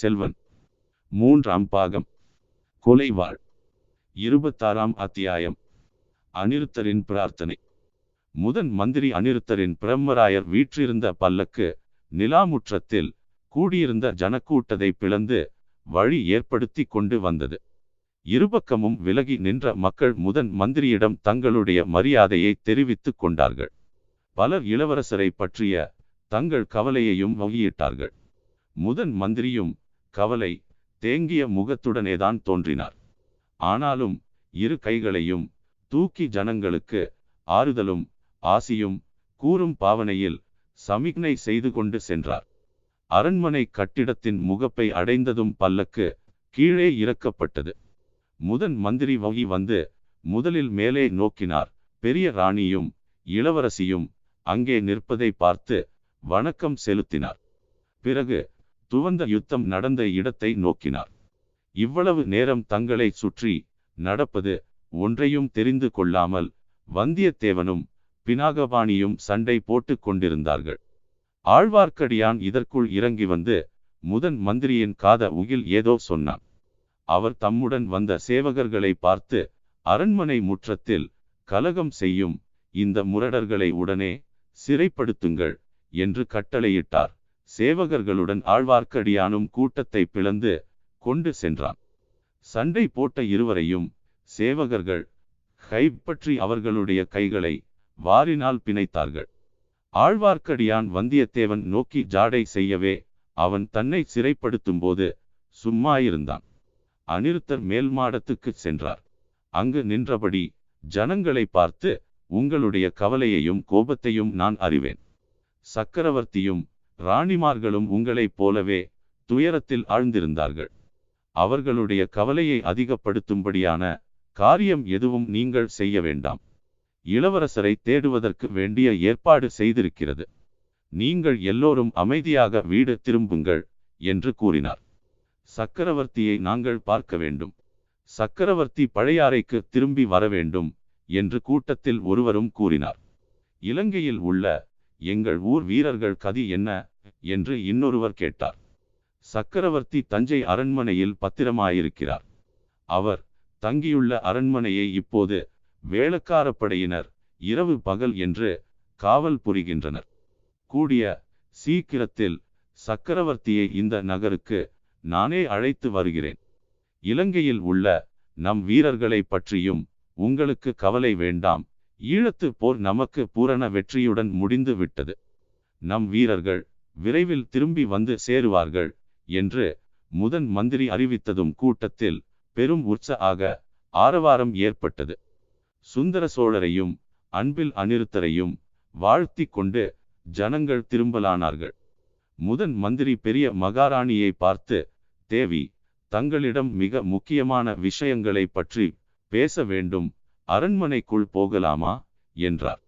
செல்வன். மூன்றாம் பாகம். கொலைவாள். இருபத்தாறாம் அத்தியாயம். அனிருத்தரின் பிரார்த்தனை. முதன் மந்திரி அனிருத்தரின் பிரம்மராயர் வீற்றிருந்த பல்லக்கு நிலாமுற்றத்தில் கூடியிருந்த ஜனக்கூட்டத்தை பிளந்து வழி ஏற்படுத்தி கொண்டு வந்தது. இருபக்கமும் விலகி நின்ற மக்கள் முதன் மந்திரியிடம் தங்களுடைய மரியாதையை தெரிவித்துக் கொண்டார்கள். பலர் இளவரசரை பற்றிய தங்கள் கவலையையும் வகையிட்டார்கள். முதன் மந்திரியும் கவலை தேங்கிய முகத்துடனேதான் தோன்றினார். ஆனாலும் இரு கைகளையும் தூக்கி ஜனங்களுக்கு ஆறுதலும் ஆசியும் கூறும் பாவனையில் சமிக்ஞை செய்து கொண்டு சென்றார். அரண்மனை கட்டிடத்தின் முகப்பை அடைந்ததும் பல்லக்கு கீழே இறக்கப்பட்டது. முதன் மந்திரி வகி வந்து முதலில் மேலே நோக்கினார். பெரிய ராணியும் இளவரசியும் அங்கே நிற்பதை பார்த்து வணக்கம் செலுத்தினார். பிறகு துவந்த யுத்தம் நடந்த இடத்தை நோக்கினார். இவ்வளவு நேரம் தங்களை சுற்றி நடப்பது ஒன்றையும் தெரிந்து கொள்ளாமல் வந்தியத்தேவனும் பினாகபாணியும் சண்டை போட்டுக் கொண்டிருந்தார்கள். ஆழ்வார்க்கடியான் இதற்குள் இறங்கி வந்து முதன் மந்திரியின் காத உகில் ஏதோ சொன்னான். அவர் தம்முடன் வந்த சேவகர்களை பார்த்து அரண்மனை முற்றத்தில் கலகம் செய்யும் இந்த முரடர்களை உடனே சிறைப்படுத்துங்கள் என்று கட்டளையிட்டார். சேவகர்களுடன் ஆழ்வார்க்கடியானும் கூட்டத்தை பிளந்து கொண்டு சென்றான். சண்டை போட்ட இருவரையும் சேவகர்கள் கைப்பற்றி அவர்களுடைய கைகளை வாரினால் பிணைத்தார்கள். ஆழ்வார்க்கடியான் வந்தியத்தேவன் நோக்கி ஜாடை செய்யவே அவன் தன்னை சிறைப்படுத்தும் போது சும்மாயிருந்தான். அனிருத்தர் மேல் மாடத்துக்கு சென்றார். அங்கு நின்றபடி ஜனங்களை பார்த்து உங்களுடைய கவலையையும் கோபத்தையும் நான் அறிவேன். சக்கரவர்த்தியும் ராணிமார்களும் உங்களைப் போலவே துயரத்தில் ஆழ்ந்திருந்தார்கள். அவர்களுடைய கவலையை அதிகப்படுத்தும்படியான காரியம் எதுவும் நீங்கள் செய்ய வேண்டாம். இளவரசரை தேடுவதற்கு வேண்டிய ஏற்பாடு செய்திருக்கிறது. நீங்கள் எல்லோரும் அமைதியாக வீடு திரும்புங்கள் என்று கூறினார். சக்கரவர்த்தியை நாங்கள் பார்க்க வேண்டும். சக்கரவர்த்தி பழையாறைக்கு திரும்பி வர வேண்டும் என்று கூட்டத்தில் ஒருவரும் கூறினார். இலங்கையில் உள்ள எங்கள் ஊர் வீரர்கள் கதி என்ன? என்று இன்னொருவர் கேட்டார். சக்கரவர்த்தி தஞ்சை அரண்மனையில் பத்திரமாயிருக்கிறார். அவர் தங்கியுள்ள அரண்மனையை இப்போது வேளக்காரப்படையினர் இரவு பகல் என்று காவல் புரிகின்றனர். கூடிய சீக்கிரத்தில் சக்கரவர்த்தியை இந்த நகருக்கு நானே அழைத்து வருகிறேன். இலங்கையில் உள்ள நம் வீரர்களை பற்றியும் உங்களுக்கு கவலை வேண்டாம் ஈழத்து போர் நமக்கு பூரண வெற்றியுடன் முடிந்து விட்டது. நம் வீரர்கள் விரைவில் திரும்பி வந்து சேருவார்கள் என்று முதன் மந்திரி அறிவித்ததும் கூட்டத்தில் பெரும் உற்சாக ஆரவாரம் ஏற்பட்டது. சுந்தர சோழரையும் அன்பில் அநிருத்தரையும் வாழ்த்தி கொண்டு ஜனங்கள் திரும்பலானார்கள். முதன் மந்திரி பெரிய மகாராணியை பார்த்து தேவி தங்களிடம் மிக முக்கியமான விஷயங்களை பற்றி பேச வேண்டும். அரண்மனைக்குள் போகலாமா? என்றார்.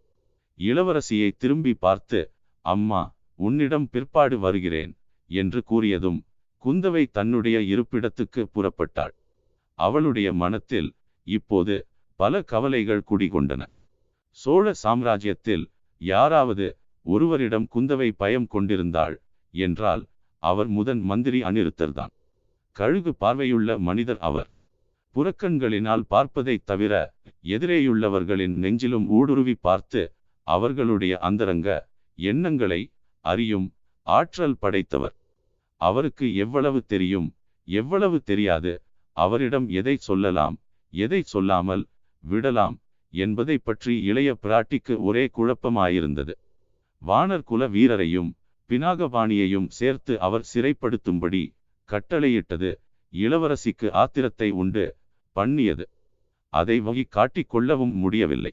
இளவரசியை திரும்பி பார்த்து அம்மா உன்னிடம் பிற்பாடு வருகிறேன் என்று கூறியதும் குந்தவை தன்னுடைய இருப்பிடத்துக்கு புறப்பட்டாள். அவளுடைய மனத்தில் இப்போது பல கவலைகள் குடிகொண்டன. சோழ சாம்ராஜ்யத்தில் யாராவது ஒருவரிடம் குந்தவை பயம் கொண்டிருந்தாள் என்றால் அவர் முதன் மந்திரி அனிருத்தர்தான். கழுகு பார்வையுள்ள மனிதர் அவர். புறக்கண்களினால் பார்ப்பதைத் தவிர எதிரேயுள்ளவர்களின் நெஞ்சிலும் ஊடுருவி பார்த்து அவர்களுடைய அந்தரங்க எண்ணங்களை அறியும் ஆற்றல் படைத்தவர். அவருக்கு எவ்வளவு தெரியும் எவ்வளவு தெரியாது அவரிடம் எதை சொல்லலாம் எதை சொல்லாமல் விடலாம் என்பதை பற்றி இளைய பிராட்டிக்கு ஒரே குழப்பமாயிருந்தது. வானர் குல வீரரையும் பினாகபாணியையும் சேர்த்து அவர் சிறைப்படுத்தும்படி கட்டளையிட்டது இளவரசிக்கு ஆத்திரத்தை உண்டு. பண்ணியது. அதை வகி காட்டிக் கொள்ளவும் முடியவில்லை.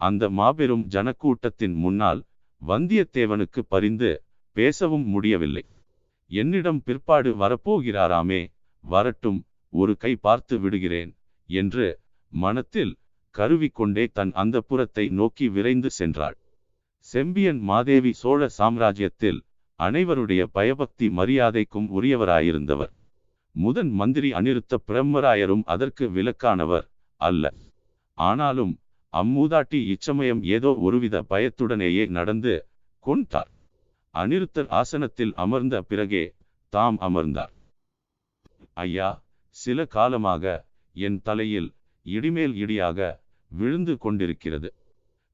அந்த மாபெரும் ஜனக்கூட்டத்தின் முன்னால் வந்தியத்தேவனுக்கு பரிந்து பேசவும் முடியவில்லை. என்னிடம் பிற்பாடு வரப்போகிறாராமே வரட்டும் ஒரு கை பார்த்து விடுகிறேன் என்று மனத்தில் கருவிக்கொண்டே தன் அந்த புறத்தை நோக்கி விரைந்து சென்றாள். செம்பியன் மாதேவி சோழ சாம்ராஜ்யத்தில் அனைவருடைய பயபக்தி மரியாதைக்கும் உரியவராயிருந்தவர். முதன் மந்திரி அனிருத்த பிரம்மராயரும் அதற்கு விலக்கானவர் அல்ல. ஆனாலும் அம்மூதாட்டி இச்சமயம் ஏதோ ஒருவித பயத்துடனேயே நடந்து கொண்டார். அனிருத்தர் ஆசனத்தில் அமர்ந்த பிறகே தாம் அமர்ந்தார். ஐயா சில காலமாக என் தலையில் இடிமேல் இடியாக விழுந்து கொண்டிருக்கிறது.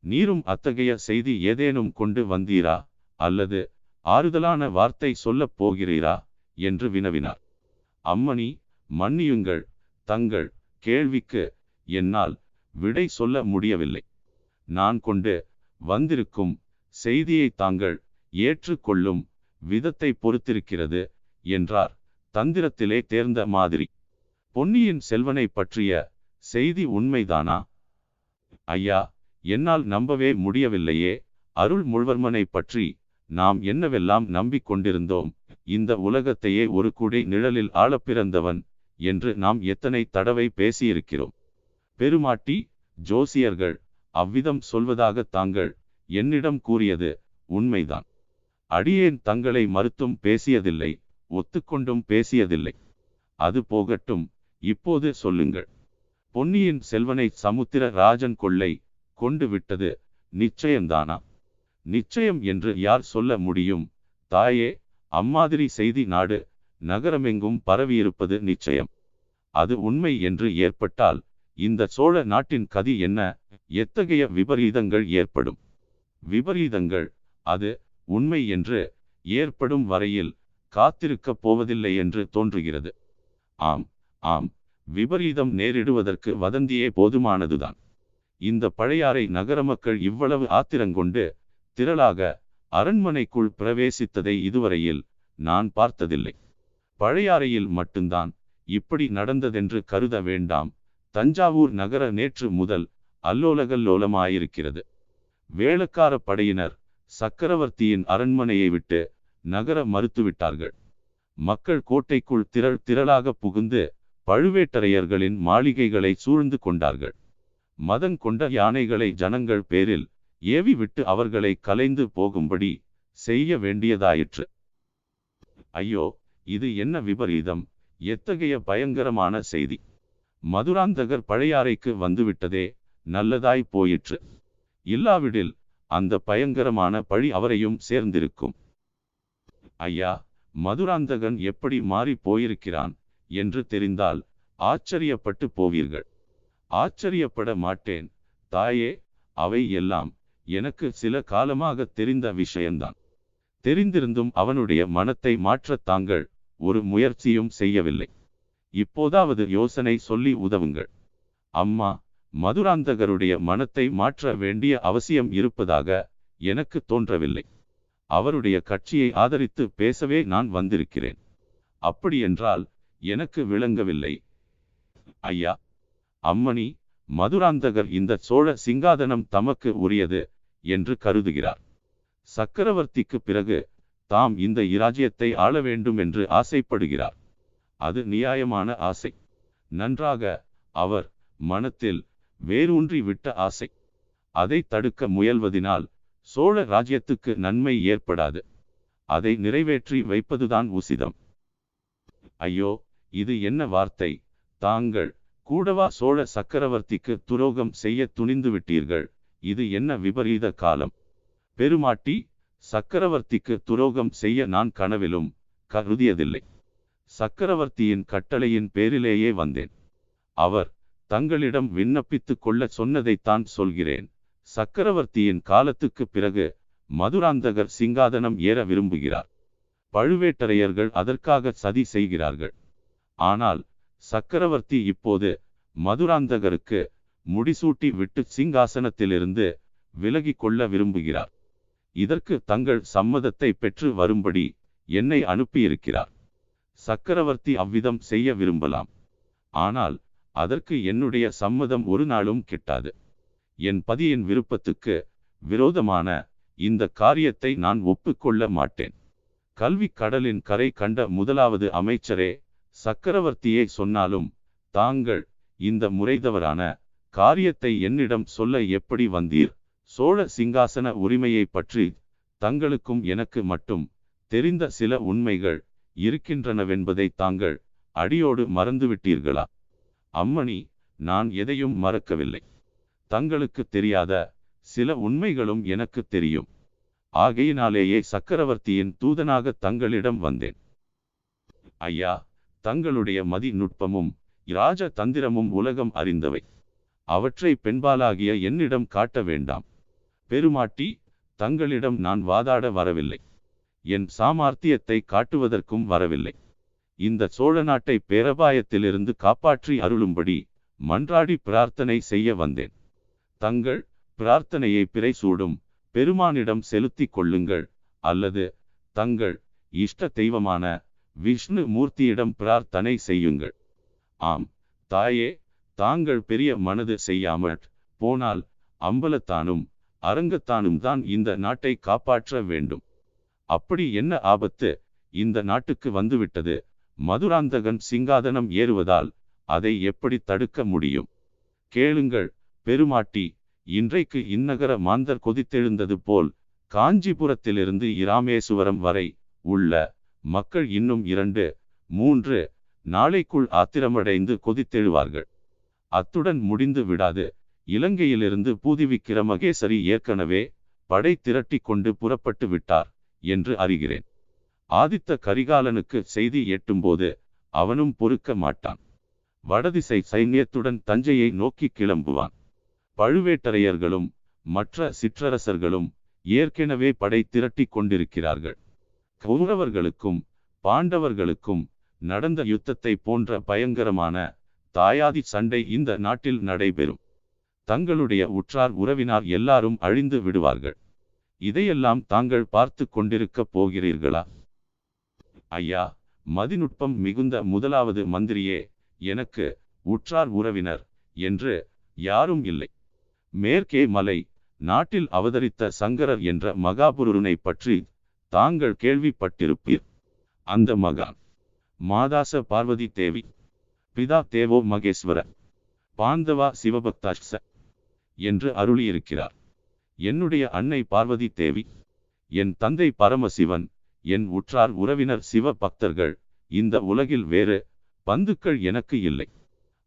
நீரும் அத்தகைய செய்தி ஏதேனும் கொண்டு வந்தீரா அல்லது ஆறுதலான வார்த்தை சொல்லப் போகிறீரா என்று வினவினார். அம்மணி மன்னியுங்கள் தங்கள் கேள்விக்கு என்னால் விடை சொல்ல முடியவில்லை. நான் கொண்டு வந்திருக்கும் செய்தியை தாங்கள் ஏற்றுக்கொள்ளும் விதத்தை பொறுத்திருக்கிறது என்றார் தந்திரத்திலே தேர்ந்த மாதிரி. பொன்னியின் செல்வனை பற்றிய செய்தி உண்மைதானா? ஐயா என்னால் நம்பவே முடியவில்லையே அருள்மொழிவர்மனை பற்றி நாம் என்னவெல்லாம் நம்பிக்கொண்டிருந்தோம்? இந்த உலகத்தையே ஒரு குடை நிழலில் ஆளப் பிறந்தவன் என்று நாம் எத்தனை தடவை பேசியிருக்கிறோம்? பெருமாட்டி ஜோசியர்கள் அவ்விதம் சொல்வதாக தாங்கள் என்னிடம் கூறியது உண்மைதான். அடியேன் தங்களை மறுத்தும் பேசியதில்லை ஒத்துக்கொண்டும் பேசியதில்லை. அது போகட்டும் இப்போது சொல்லுங்கள். பொன்னியின் செல்வனை சமுத்திர ராஜன் கொள்ளை கொண்டு விட்டது நிச்சயம்தானா? நிச்சயம் என்று யார் சொல்ல முடியும்? தாயே அம்மாதிரி செய்தி நாடு நகரமெங்கும் பரவியிருப்பது நிச்சயம். அது உண்மை என்று ஏற்பட்டால் இந்த சோழ நாட்டின் கதி என்ன? எத்தகைய விபரீதங்கள் ஏற்படும்? விபரீதங்கள் அது உண்மை என்று ஏற்படும் வரையில் காத்திருக்கப் போவதில்லை என்று தோன்றுகிறது. ஆம் ஆம் விபரீதம் நேரிடுவதற்கு வதந்தியே போதுமானதுதான். இந்த பழையாறை நகர மக்கள் இவ்வளவு ஆத்திரங்கொண்டு திரளாக அரண்மனைக்குள் பிரவேசித்ததை இதுவரையில் நான் பார்த்ததில்லை. பழையாறையில் மட்டும்தான் இப்படி நடந்ததென்று கருத வேண்டாம். தஞ்சாவூர் நகர நேற்று முதல் அல்லோலகல்லோலமாயிருக்கிறது. வேளக்கார படையினர் சக்கரவர்த்தியின் அரண்மனையை விட்டு நகர மறுத்துவிட்டார்கள். மக்கள் கோட்டைக்குள் திரள் திரளாக புகுந்து பழுவேட்டரையர்களின் மாளிகைகளை சூழ்ந்து கொண்டார்கள். மதம் கொண்ட யானைகளை ஜனங்கள் பேரில் ஏவி விட்டு அவர்களை கலைந்து போகும்படி செய்ய வேண்டியதாயிற்று. ஐயோ இது என்ன விபரீதம்! எத்தகைய பயங்கரமான செய்தி! மதுராந்தகர் பழையாறைக்கு வந்துவிட்டதே நல்லதாய் போயிற்று. இல்லாவிடில் அந்த பயங்கரமான பழி அவரையும் சேர்ந்திருக்கும். ஐயா மதுராந்தகன் எப்படி மாறி போயிருக்கிறான் என்று தெரிந்தால் ஆச்சரியப்பட்டு போவீர்கள். ஆச்சரியப்பட மாட்டேன் தாயே அவை எல்லாம் எனக்கு சில காலமாக தெரிந்த விஷயம்தான் தெரிந்திருந்தும் அவனுடைய மனத்தை மாற்றத் தாங்கள் ஒரு முயற்சியும் செய்யவில்லை. இப்போதாவது யோசனை சொல்லி உதவுங்கள். அம்மா மதுராந்தகருடைய மனத்தை மாற்ற வேண்டிய அவசியம் இருப்பதாக எனக்கு தோன்றவில்லை. அவருடைய கட்சியை ஆதரித்து பேசவே நான் வந்திருக்கிறேன். அப்படியென்றால் எனக்கு விளங்கவில்லை. ஐயா அம்மணி மதுராந்தகர் இந்த சோழ சிங்காதனம் தமக்கு உரியது. என்று கருதுகிறார். சக்கரவர்த்திக்கு பிறகு தாம் இந்த இராஜ்யத்தை ஆள வேண்டும் என்று ஆசைப்படுகிறார். அது நியாயமான ஆசை. நன்றாக அவர் மனத்தில் வேரூன்றி விட்ட ஆசை. அதை தடுக்க முயல்வதினால் சோழ ராஜ்யத்துக்கு நன்மை ஏற்படாது. அதை நிறைவேற்றி வைப்பதுதான் உசிதம். ஐயோ இது என்ன வார்த்தை? தாங்கள் கூடவா சோழ சக்கரவர்த்திக்கு துரோகம் செய்ய துணிந்து விட்டீர்கள்? இது என்ன விபரீத காலம்? பெருமாட்டி சக்கரவர்த்திக்கு துரோகம் செய்ய நான் கனவிலும் கருதியதில்லை. சக்கரவர்த்தியின் கட்டளையின் பேரிலேயே வந்தேன். அவர் தங்களிடம் விண்ணப்பித்து கொள்ள சொன்னதைத்தான் சொல்கிறேன். சக்கரவர்த்தியின் காலத்துக்கு பிறகு மதுராந்தகர் சிங்காதனம் ஏற விரும்புகிறார். பழுவேட்டரையர்கள் அதற்காக சதி செய்கிறார்கள். ஆனால் சக்கரவர்த்தி இப்போது மதுராந்தகருக்கு முடிசூட்டி விட்டு சிங்காசனத்திலிருந்து விலகி கொள்ள விரும்புகிறார். இதற்கு தங்கள் சம்மதத்தை பெற்று வரும்படி என்னை அனுப்பியிருக்கிறார். சக்கரவர்த்தி அவ்விதம் செய்ய விரும்பலாம். ஆனால் அதற்கு என்னுடைய சம்மதம் ஒரு நாளும் கிட்டாது. என் பதியின் விருப்பத்துக்கு விரோதமான இந்த காரியத்தை நான் ஒப்புக்கொள்ள மாட்டேன். கல்வி கடலின் கரை கண்ட முதலாவது அமைச்சரே சக்கரவர்த்தியை சொன்னாலும் தாங்கள் இந்த முறைதவரான காரியத்தை என்னிடம் சொல்ல எப்படி வந்தீர்? சோழ சிங்காசன உரிமையை பற்றி தங்களுக்கும் எனக்கு மட்டும் தெரிந்த சில உண்மைகள் இருக்கின்றனவென்பதை தாங்கள் அடியோடு மறந்துவிட்டீர்களா? அம்மணி நான் எதையும் மறக்கவில்லை. தங்களுக்கு தெரியாத சில உண்மைகளும் எனக்கு தெரியும். ஆகையினாலேயே சக்கரவர்த்தியின் தூதனாக தங்களிடம் வந்தேன். ஐயா தங்களுடைய மதி நுட்பமும் இராஜ தந்திரமும் உலகம் அறிந்தவை. அவற்றை பெண்பாலாகிய என்னிடம் காட்ட வேண்டாம். பெருமாட்டி தங்களிடம் நான் வாதாட வரவில்லை. என் சாமார்த்தியத்தை காட்டுவதற்கும் வரவில்லை. இந்த சோழ நாட்டை பேரபாயத்திலிருந்து காப்பாற்றி அருளும்படி மன்றாடி பிரார்த்தனை செய்ய வந்தேன். தங்கள் பிரார்த்தனையை பிறை சூடும் பெருமானிடம் செலுத்திக் கொள்ளுங்கள் அல்லது தங்கள் இஷ்ட தெய்வமான விஷ்ணு மூர்த்தியிடம் பிரார்த்தனை செய்யுங்கள். ஆம் தாயே தாங்கள் பெரிய மனது செய்யாமல் போனால் அம்பலத்தானும் அரங்கத்தானும் தான் இந்த நாட்டை காப்பாற்ற வேண்டும். அப்படி என்ன ஆபத்து? இந்த நாட்டுக்கு வந்துவிட்டது. மதுராந்தகன் சிங்காதனம் ஏறுவதால் அதை எப்படி தடுக்க முடியும்? கேளுங்கள் பெருமாட்டி இன்றைக்கு இந்நகர மாந்தர் கொதித்தெழுந்தது போல் காஞ்சிபுரத்திலிருந்து இராமேசுவரம் வரை உள்ள மக்கள் இன்னும் இரண்டு மூன்று நாளைக்குள் ஆத்திரமடைந்து கொதித்தெழுவார்கள். அத்துடன் முடிந்து விடாது. இலங்கையிலிருந்து பூதிவிக்கிற மகேசரி ஏற்கனவே படை திரட்டி கொண்டு புறப்பட்டு விட்டார் என்று அறிகிறேன். ஆதித்த கரிகாலனுக்கு செய்தி எட்டும்போது அவனும் பொறுக்க மாட்டான். வடதிசை சைன்யத்துடன் தஞ்சையை நோக்கி கிளம்புவான். பழுவேட்டரையர்களும் மற்ற சிற்றரசர்களும் ஏற்கனவே படை திரட்டி கொண்டிருக்கிறார்கள். கௌரவர்களுக்கும் பாண்டவர்களுக்கும் நடந்த யுத்தத்தை போன்ற பயங்கரமான தாயாதி சண்டை இந்த நாட்டில் நடைபெறும். தங்களுடைய உற்றார் உறவினார் எல்லாரும் அழிந்து விடுவார்கள். இதையெல்லாம் தாங்கள் பார்த்து கொண்டிருக்கப் போகிறீர்களா? ஐயா மதிநுட்பம் மிகுந்த முதலாவது மந்திரியே எனக்கு உற்றார் உறவினர் என்று யாரும் இல்லை. மேற்கே மலை நாட்டில் அவதரித்த சங்கரர் என்ற மகாபுருனை பற்றி தாங்கள் கேள்விப்பட்டிருப்பீர். அந்த மகான் மாதாச பார்வதி தேவி பிதா தேவோ மகேஸ்வர பாந்தவா சிவபக்தாஷ்ச என்று அருளியிருக்கிறார். என்னுடைய அன்னை பார்வதி தேவி என் தந்தை பரமசிவன் என் உற்றார் உறவினர் சிவ பக்தர்கள் இந்த உலகில் வேறு பந்துக்கள் எனக்கு இல்லை.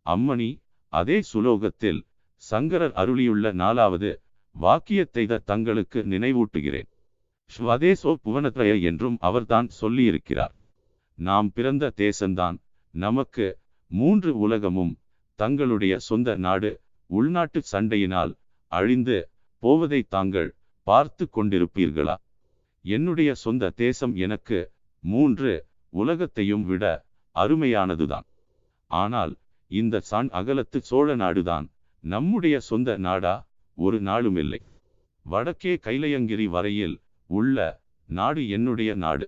அம்மணி அதே சுலோகத்தில் சங்கரர் அருளியுள்ள நாலாவது வாக்கியத்தை தங்களுக்கு நினைவூட்டுகிறேன். ஸ்வதேசோ புவனத்ரய என்றும் அவர்தான் சொல்லியிருக்கிறார். நாம் பிறந்த தேசந்தான் நமக்கு மூன்று உலகமும் தங்களுடைய சொந்த நாடு உள்நாட்டு சண்டையினால் அழிந்து போவதை தாங்கள் பார்த்து கொண்டிருப்பீர்களா? என்னுடைய சொந்த தேசம் எனக்கு மூன்று உலகத்தையும் விட அருமையானதுதான். ஆனால் இந்த சான் அகலத்து சோழ நாடுதான் நம்முடைய சொந்த நாடா? ஒரு நாளுமில்லை வடக்கே கைலையங்கிரி வரையில் உள்ள நாடு என்னுடைய நாடு.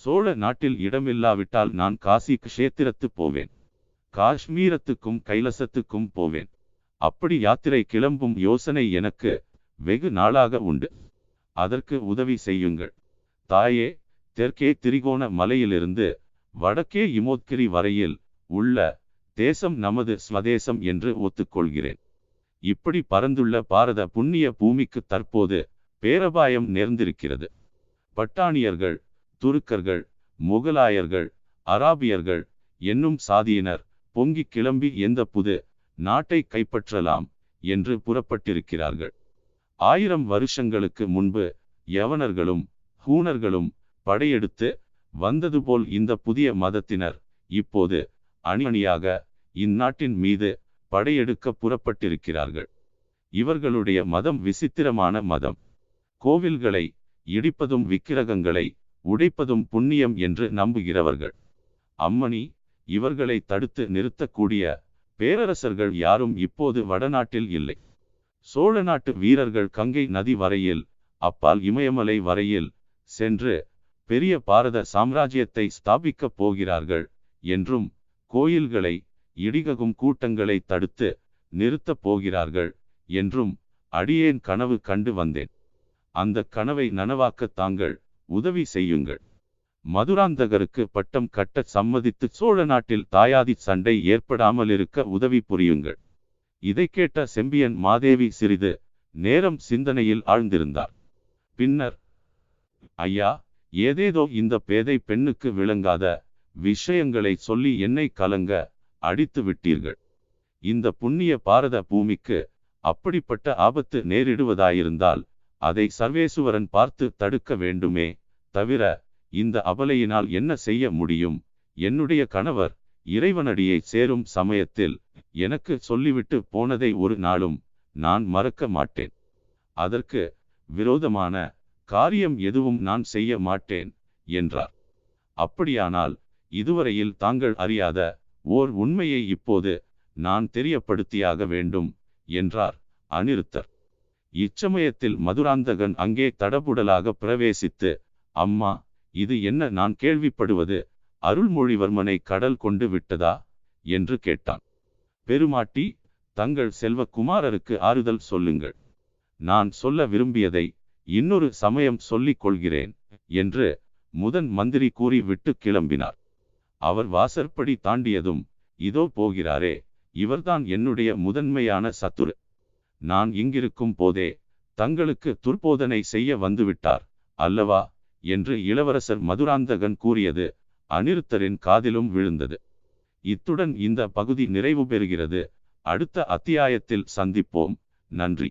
சோழ நாட்டில் இடமில்லாவிட்டால் நான் காசி க்ஷேத்திரத்து போவேன். காஷ்மீரத்துக்கும் கைலசத்துக்கும் போவேன். அப்படி யாத்திரை கிளம்பும் யோசனை எனக்கு வெகு நாளாக உண்டு. அதற்கு உதவி செய்யுங்கள். தாயே தெற்கே திரிகோண மலையிலிருந்து வடக்கே இமோத்கிரி வரையில் உள்ள தேசம் நமது ஸ்வதேசம் என்று ஒத்துக்கொள்கிறேன். இப்படி பரந்துள்ள பாரத புண்ணிய பூமிக்கு தற்போது பேரபாயம் நேர்ந்திருக்கிறது. பட்டாணியர்கள் துருக்கர்கள் முகலாயர்கள் அராபியர்கள் என்னும் சாதியினர் பொங்கி கிளம்பி எந்த புது நாட்டை கைப்பற்றலாம் என்று புறப்பட்டிருக்கிறார்கள். ஆயிரம் வருஷங்களுக்கு முன்பு யவனர்களும் ஹூனர்களும் படையெடுத்து வந்தது போல் இந்த புதிய மதத்தினர் இப்போது அணி அணியாக இந்நாட்டின் மீது படையெடுக்க புறப்பட்டிருக்கிறார்கள். இவர்களுடைய மதம் விசித்திரமான மதம். கோவில்களை இடிப்பதும் விக்கிரகங்களை உடைப்பதும் புண்ணியம் என்று நம்புகிறவர்கள். அம்மணி இவர்களை தடுத்து நிறுத்தக்கூடிய பேரரசர்கள் யாரும் இப்போது வடநாட்டில் இல்லை. சோழ நாட்டு வீரர்கள் கங்கை நதி வரையில் அப்பால் இமயமலை வரையில் சென்று பெரிய பாரத சாம்ராஜ்யத்தை ஸ்தாபிக்கப் போகிறார்கள் என்றும் கோயில்களை இடிககும் கூட்டங்களை தடுத்து நிறுத்தப் போகிறார்கள் என்றும் அடியேன் கனவு கண்டு வந்தேன். அந்த கனவை நனவாக்க தாங்கள் உதவி செய்யுங்கள். மதுராந்தகருக்கு பட்டம் கட்ட சம்மதித்து சோழ நாட்டில் தாயாதி சண்டை ஏற்படாமல் இருக்க உதவி புரியுங்கள். இதை கேட்ட செம்பியன் மாதேவி சிறிது நேரம் சிந்தனையில் ஆழ்ந்திருந்தார். பின்னர் ஐயா ஏதேதோ இந்த பேதை பெண்ணுக்கு விளங்காத விஷயங்களை சொல்லி என்னை கலங்க அடித்து விட்டீர்கள். இந்த புண்ணிய பாரத பூமிக்கு அப்படிப்பட்ட ஆபத்து நேரிடுவதாயிருந்தால் அதை சர்வேசுவரன் பார்த்து தடுக்க வேண்டுமே தவிர இந்த அபலையினால் என்ன செய்ய முடியும்? என்னுடைய கணவர் இறைவனடியை சேரும் சமயத்தில் எனக்கு சொல்லிவிட்டு போனதை ஒரு நாளும் நான் மறக்க மாட்டேன். அதற்கு விரோதமான காரியம் எதுவும் நான் செய்ய மாட்டேன் என்றார். அப்படியானால் இதுவரையில் தாங்கள் அறியாத ஓர் உண்மையை இப்போது நான் தெரியப்படுத்தியாக வேண்டும் என்றார் அனிருத்தர். இச்சமயத்தில் மதுராந்தகன் அங்கே தடபுடலாக பிரவேசித்து அம்மா இது என்ன நான் கேள்விப்படுவது அருள்மொழிவர்மனை கடல் கொண்டு விட்டதா? என்று கேட்டான். பெருமாட்டி தங்கள் செல்வகுமாரருக்கு ஆறுதல் சொல்லுங்கள். நான் சொல்ல விரும்பியதை இன்னொரு சமயம் சொல்லிக் கொள்கிறேன் என்று முதன் மந்திரி கூறி விட்டு கிளம்பினார். அவர் வாசற்படி தாண்டியதும் இதோ போகிறாரே இவர்தான் என்னுடைய முதன்மையான சத்துரு. நான் இங்கிருக்கும் போதே தங்களுக்கு துர்போதனை செய்ய வந்துவிட்டார் அல்லவா? என்று இளவரசர் மதுராந்தகன் கூறியது அனிருத்தரின் காதிலும் விழுந்தது. இத்துடன் இந்த பகுதி நிறைவு பெறுகிறது. அடுத்த அத்தியாயத்தில் சந்திப்போம். நன்றி.